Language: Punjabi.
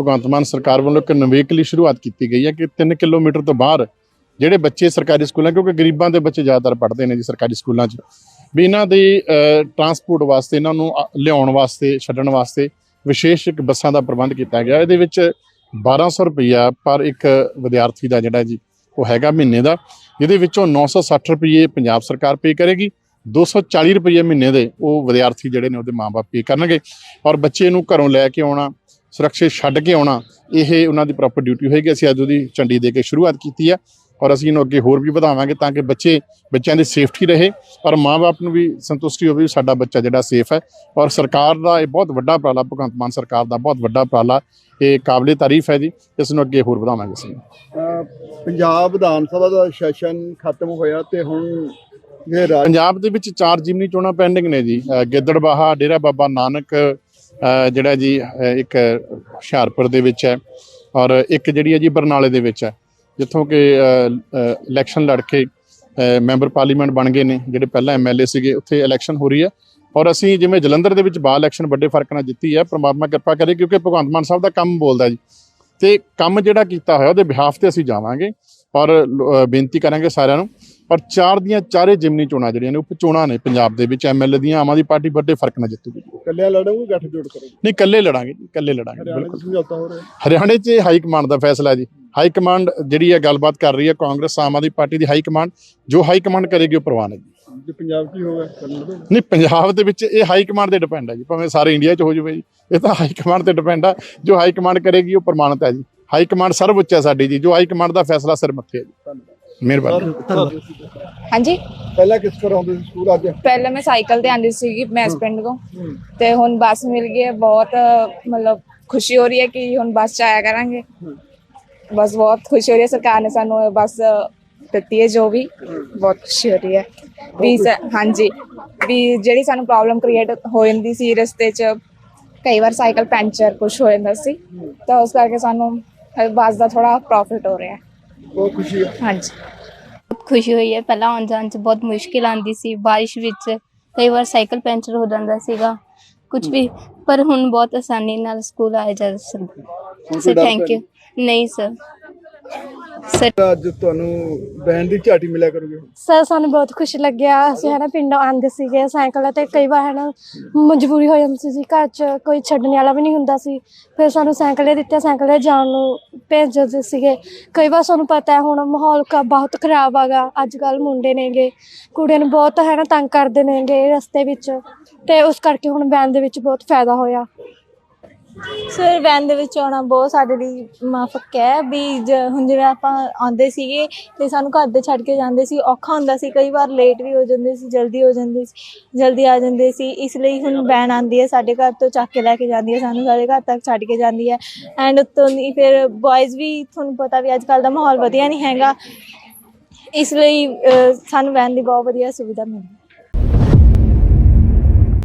ਭਗਵੰਤ ਮਾਨ ਸਰਕਾਰ ਵੱਲੋਂ ਇੱਕ ਨਵੇਕਲੀ ਸ਼ੁਰੂਆਤ ਕੀਤੀ ਗਈ ਹੈ ਕਿ 3 ਕਿਲੋਮੀਟਰ ਤੋਂ ਬਾਹਰ ਜਿਹੜੇ ਬੱਚੇ ਸਰਕਾਰੀ ਸਕੂਲਾਂ ਕਿਉਂਕਿ ਗਰੀਬਾਂ ਦੇ ਬੱਚੇ ਜ਼ਿਆਦਾਤਰ ਪੜ੍ਹਦੇ ਨੇ ਜੀ ਸਰਕਾਰੀ ਸਕੂਲਾਂ 'ਚ ਵੀ ਇਹਨਾਂ ਦੇ ਟਰਾਂਸਪੋਰਟ ਵਾਸਤੇ ਇਹਨਾਂ ਨੂੰ ਅ, ਲਿਆਉਣ ਵਾਸਤੇ ਛੱਡਣ ਵਾਸਤੇ ਵਿਸ਼ੇਸ਼ ਇੱਕ ਬੱਸਾਂ ਦਾ ਪ੍ਰਬੰਧ ਕੀਤਾ ਗਿਆ। ਇਹਦੇ ਵਿੱਚ 1200 ਰੁਪਈਆ ਪਰ ਇੱਕ ਵਿਦਿਆਰਥੀ ਦਾ ਜਿਹੜਾ ਜੀ ਉਹ ਹੈਗਾ ਮਹੀਨੇ ਦਾ। ਜਿਹਦੇ ਵਿੱਚੋਂ 960 ਰੁਪਏ ਪੰਜਾਬ ਸਰਕਾਰ ਪੇ ਕਰੇਗੀ 240 ਰੁਪਏ ਮਹੀਨੇ ਦੇ ਉਹ ਵਿਦਿਆਰਥੀ ਜਿਹੜੇ ਨੇ ਉਹਦੇ ਮਾਪੇ ਪੇ ਕਰਨਗੇ। ਔਰ ਬੱਚੇ ਨੂੰ ਘਰੋਂ ਲੈ ਕੇ ਆਉਣਾ ਸੁਰੱਖਿਅਤ ਛੱਡ ਕੇ ਆਉਣਾ ਇਹ ਉਹਨਾਂ ਦੀ ਪ੍ਰੋਪਰ ਡਿਊਟੀ ਹੋਏਗੀ। ਅਸੀਂ ਅੱਜ ਉਹਦੀ ਝੰਡੀ ਦੇ ਕੇ ਸ਼ੁਰੂਆਤ ਕੀਤੀ ਹੈ ਔਰ ਅਸੀਂ ਇਹਨੂੰ ਅੱਗੇ ਹੋਰ ਵੀ ਵਧਾਵਾਂਗੇ ਤਾਂ ਕਿ ਬੱਚੇ ਬੱਚਿਆਂ ਦੀ ਸੇਫਟੀ ਰਹੇ। ਔਰ ਮਾਪੇ ਨੂੰ ਵੀ ਸੰਤੁਸ਼ਟੀ ਹੋਵੇ ਵੀ ਸਾਡਾ ਬੱਚਾ ਜਿਹੜਾ ਸੇਫ ਹੈ। ਔਰ ਸਰਕਾਰ ਦਾ ਇਹ ਬਹੁਤ ਵੱਡਾ ਉਪਰਾਲਾ ਭਗਵੰਤ ਮਾਨ ਸਰਕਾਰ ਦਾ ਬਹੁਤ ਵੱਡਾ ਉਪਰਾਲਾ ਇਹ ਕਾਬਲੇ ਤਾਰੀਫ ਹੈ ਜੀ। ਇਸ ਨੂੰ ਅੱਗੇ ਹੋਰ ਵਧਾਵਾਂਗੇ ਅਸੀਂ। ਪੰਜਾਬ ਵਿਧਾਨ ਸਭਾ ਦਾ ਸੈਸ਼ਨ ਖਤਮ ਹੋਇਆ ਤੇ ਹੁਣ ਪੰਜਾਬ ਦੇ ਵਿੱਚ ਚਾਰ ਜਿਮਨੀ ਚੋਣਾਂ ਪੈਂਡਿੰਗ ਨੇ ਜੀ। ਗਿੱਦੜਬਾਹਾ ਡੇਰਾ ਬਾਬਾ ਨਾਨਕ ਜਿਹੜਾ ਜੀ ਇੱਕ ਹੁਸ਼ਿਆਰਪੁਰ ਦੇ ਵਿੱਚ ਹੈ ਔਰ ਇੱਕ ਜਿਹੜੀ ਹੈ ਜੀ ਬਰਨਾਲੇ ਦੇ ਵਿੱਚ ਹੈ, ਜਿੱਥੋਂ ਕਿ ਇਲੈਕਸ਼ਨ ਲੜ ਕੇ ਮੈਂਬਰ ਪਾਰਲੀਮੈਂਟ ਬਣ ਗਏ ਨੇ, ਜਿਹੜੇ ਪਹਿਲਾਂ ਐਮਐਲਏ ਸੀਗੇ, ਉੱਥੇ ਇਲੈਕਸ਼ਨ ਹੋ ਰਹੀ ਹੈ ਔਰ ਅਸੀਂ ਜਿਵੇਂ ਜਲੰਧਰ ਦੇ ਵਿੱਚ ਬਾ ਇਲੈਕਸ਼ਨ ਵੱਡੇ ਫ਼ਰਕ ਨਾਲ ਜਿੱਤੀ ਹੈ, ਪ੍ਰਮਾਤਮਾ ਕਿਰਪਾ ਕਰੇ ਕਿਉਂਕਿ ਭਗਵੰਤ ਮਾਨ ਸਾਹਿਬ ਦਾ ਕੰਮ ਬੋਲਦਾ ਜੀ। ਤੇ ਕੰਮ ਜਿਹੜਾ ਕੀਤਾ ਹੋਇਆ ਉਹਦੇ ਬਿਹਾਫ ਤੇ ਅਸੀਂ ਜਾਵਾਂਗੇ ਔਰ ਬੇਨਤੀ ਕਰਾਂਗੇ ਸਾਰਿਆਂ ਨੂੰ। ਔਰ ਚਾਰ ਦੀਆਂ ਚਾਰੇ ਜਿਮਨੀ ਚੋਣਾਂ ਜਿਹੜੀਆਂ ਨੇ ਉਪ ਚੋਣਾਂ ਨੇ ਪੰਜਾਬ ਦੇ ਵਿੱਚ ਐਮਐਲਏ ਦੀਆਂ, ਆਮ ਆਦਮੀ ਪਾਰਟੀ ਵੱਡੇ ਫ਼ਰਕ ਨਾਲ ਜਿੱਤੂਗੀ। ਇਕੱਲਿਆਂ ਲੜੋਗੇ ਗੱਠਜੋੜ ਕਰੋਗੇ। ਨਹੀਂ ਇਕੱਲੇ ਲੜਾਂਗੇ ਜੀ ਇਕੱਲੇ ਲੜਾਂਗੇ ਹਰਿਆਣਾ ਬਿਲਕੁਲ। ਚ ਸਮਝੌਤਾ ਹੋ। ਰਿਹਾ ਹਰਿਆਣੇ 'ਚ ਹਾਈ ਕਮਾਂਡ ਦਾ ਫੈਸਲਾ ਜੀ। ਹਾਈ ਕਮਾਂਡ ਜਿਹੜੀ ਹੈ ਗੱਲਬਾਤ ਕਰ ਰਹੀ ਹੈ ਕਾਂਗਰਸ ਆਮ ਆਦਮੀ ਪਾਰਟੀ ਦੀ ਹਾਈ ਕਮਾਂਡ ਜੋ ਹਾਈ ਕਮਾਂਡ ਕਰੇਗੀ ਉਹ ਪ੍ਰਵਾਨ ਹੈ ਜੀ। ਜੇ ਪੰਜਾਬ ਕੀ ਹੋਗਾ ਕਰਨ ਦੋ। ਨਹੀਂ ਪੰਜਾਬ ਦੇ ਵਿੱਚ ਇਹ ਹਾਈ ਕਮਾਂਡ ਤੇ ਡਿਪੈਂਡ ਹੈ ਜੀ ਭਾਵੇਂ ਸਾਰੇ ਇੰਡੀਆ 'ਚ ਹੋ ਜਾਵੇ ਜੀ। ਇਹ ਤਾਂ ਹਾਈ ਕਮਾਂਡ ਤੇ ਡਿਪੈਂਡ ਆ। ਜੋ ਹਾਈ ਕਮਾਂਡ ਕਰੇਗੀ ਉਹ ਪ੍ਰਮਾਣਿਤ ਹੈ ਜੀ। ਹਾਈ ਕਮਾਂਡ ਸਰਵਉੱਚ ਹੈ ਸਾਡੀ ਜੀ। ਜੋ ਹਾਈ ਕਮਾਂਡ ਦਾ ਫੈਸਲਾ ਸਿਰ ਮੱਥੇ ਹੈ ਜੀ। ਮਿਹਰਬਾਨੀ। ਹਾਂਜੀ? ਪਹਿਲਾਂ ਕਿਸ ਤਰ੍ਹਾਂ ਆਉਂਦੇ ਸੀ ਸਕੂਲ ਅੱਜ? ਪਹਿਲਾਂ ਮੈਂ ਸਾਈਕਲ ਤੇ ਆਂਦੀ ਸੀਗੀ ਮੈਸ ਪਿੰਡ ਤੋਂ। ਤੇ ਹੁਣ ਬੱਸ ਮਿਲ ਗਈ ਹੈ ਬਹੁਤ ਮਤਲਬ ਖੁਸ਼ੀ ਹੋ ਰਹੀ ਹੈ ਕਿ ਹੁਣ ਬੱਸ ਚ ਆਇਆ ਕਰਾਂਗੇ। ਬਸ ਬਹੁਤ ਖੁਸ਼ੀ ਹੋ ਰਹੀ ਹੈ ਸਰਕਾਰ ਨੇ ਸਾਨੂੰ ਬੱਸ ਦਿੱਤੀ ਹੈ ਜੋ ਵੀ ਬਹੁਤ ਖੁਸ਼ੀ ਹੋ ਰਹੀ ਹੈ। ਵੀ ਹਾਂਜੀ। ਵੀ ਜਿਹੜੀ ਸਾਨੂੰ ਪ੍ਰੋਬਲਮ ਕ੍ਰੀਏਟ ਹੋ ਜਾਂਦੀ ਸੀ ਰਸਤੇ 'ਚ ਕਈ ਵਾਰ ਸਾਈਕਲ ਪੈਂਚਰ ਕੁਝ ਹੋ ਜਾਂਦਾ ਸੀ। ਤਾਂ ਉਸ ਕਰਕੇ ਸਾਨੂੰ ਬੱਸ ਦਾ ਥੋੜਾ ਪ੍ਰੋਫਿਟ ਹੋ ਰਿਹਾ ਹੈ। ਬਹੁਤ ਖੁਸ਼ੀ ਹਾਂਜੀ। ਬਹੁਤ ਖੁਸ਼ੀ ਹੋਈ ਹੈ। ਪਹਿਲਾਂ ਆਉਣ ਜਾਣ 'ਚ ਬਹੁਤ ਮੁਸ਼ਕਿਲ ਆਉਂਦੀ ਸੀ। ਬਾਰਿਸ਼ ਵਿੱਚ ਕਈ ਵਾਰ ਸਾਈਕਲ ਪੈਂਚਰ ਹੋ ਜਾਂਦਾ ਸੀਗਾ। ਕੁਝ ਵੀ ਪਰ ਹੁਣ ਬਹੁਤ ਆਸਾਨੀ ਨਾਲ ਸਕੂਲ ਆਇਆ ਜਾ ਸਕਦਾ। ਸਰ ਥੈਂਕ ਯੂ ਨਹੀਂ? Sir sir. ਅੱਜ ਤੁਹਾਨੂੰ ਬੈਂਡ ਦੀ ਝਾਟੀ ਮਿਲਿਆ ਕਰੋਗੇ ਸਰ ਸਾਨੂੰ ਬਹੁਤ ਖੁਸ਼ੀ ਲੱਗਿਆ। ਅਸੀਂ ਹੈ ਨਾ ਪਿੰਡੋਂ ਆਉਂਦੇ ਸੀਗੇ ਸਾਈਕਲ ਤੇ। ਕਈ ਵਾਰ ਹੈ ਨਾ ਮਜਬੂਰੀ ਹੋ ਜਾਂਦੀ ਸੀ ਜੀ ਘਰ 'ਚ ਕੋਈ ਛੱਡਣ ਵਾਲਾ ਵੀ ਨਹੀਂ ਹੁੰਦਾ ਸੀ। ਫਿਰ ਸਾਨੂੰ ਸਾਈਕਲ ਦਿੱਤੇ। ਸਾਈਕਲ ਜਾਣ ਨੂੰ ਭੇਜਦੇ ਸੀਗੇ। ਕਈ ਵਾਰ ਸਾਨੂੰ ਪਤਾ ਹੈ ਹੁਣ ਮਾਹੌਲ ਕਾ ਬਹੁਤ ਖਰਾਬ ਆਗਾ ਅੱਜ ਕੱਲ ਮੁੰਡੇ ਨੇਗੇ। ਕੁੜੀਆਂ ਨੂੰ ਬਹੁਤ ਹੈ ਨਾ ਤੰਗ ਕਰਦੇ ਨੇਗੇ ਰਸਤੇ ਵਿੱਚ। ਤੇ ਉਸ ਕਰਕੇ ਹੁਣ ਵੈਨ ਦੇ ਵਿੱਚ ਬਹੁਤ ਫਾਇਦਾ ਹੋਇਆ। ਸਰ ਵੈਨ ਦੇ ਵਿੱਚ ਆਉਣਾ ਬਹੁਤ ਸਾਡੇ ਲਈ ਮਾਫਕ ਹੈ ਵੀ ਜ- ਹੁਣ ਜਿਵੇਂ ਆਪਾਂ ਆਉਂਦੇ ਸੀਗੇ ਤੇ ਸਾਨੂੰ ਘਰ ਦੇ ਛੱਡ ਕੇ ਜਾਂਦੇ ਸੀ ਔਖਾ ਹੁੰਦਾ ਸੀ ਕਈ ਵਾਰ ਲੇਟ ਵੀ ਹੋ ਜਾਂਦੇ ਸੀ ਜਲਦੀ ਹੋ ਜਾਂਦੇ ਸੀ ਜਲਦੀ ਆ ਜਾਂਦੇ ਸੀ ਇਸ ਲਈ ਹੁਣ ਵੈਨ ਆਉਂਦੀ ਹੈ ਸਾਡੇ ਘਰ ਤੋਂ ਚੱਕ ਕੇ ਲੈ ਕੇ ਜਾਂਦੀ ਹੈ ਸਾਨੂੰ ਸਾਡੇ ਘਰ ਤੱਕ ਛੱਡ ਕੇ ਜਾਂਦੀ ਹੈ ਐਂਡ ਉੱਤੋਂ ਦੀ ਫਿਰ ਬॉयਜ਼ ਵੀ ਤੁਹਾਨੂੰ ਪਤਾ ਵੀ ਅੱਜ ਕੱਲ ਦਾ ਮਾਹੌਲ ਵਧੀਆ ਨਹੀਂ ਹੈਗਾ ਇਸ ਲਈ ਅ, ਸਾਨੂੰ ਵੈਨ ਦੀ ਬਹੁਤ ਵਧੀਆ ਸੁਵਿਧਾ ਮਿਲੀ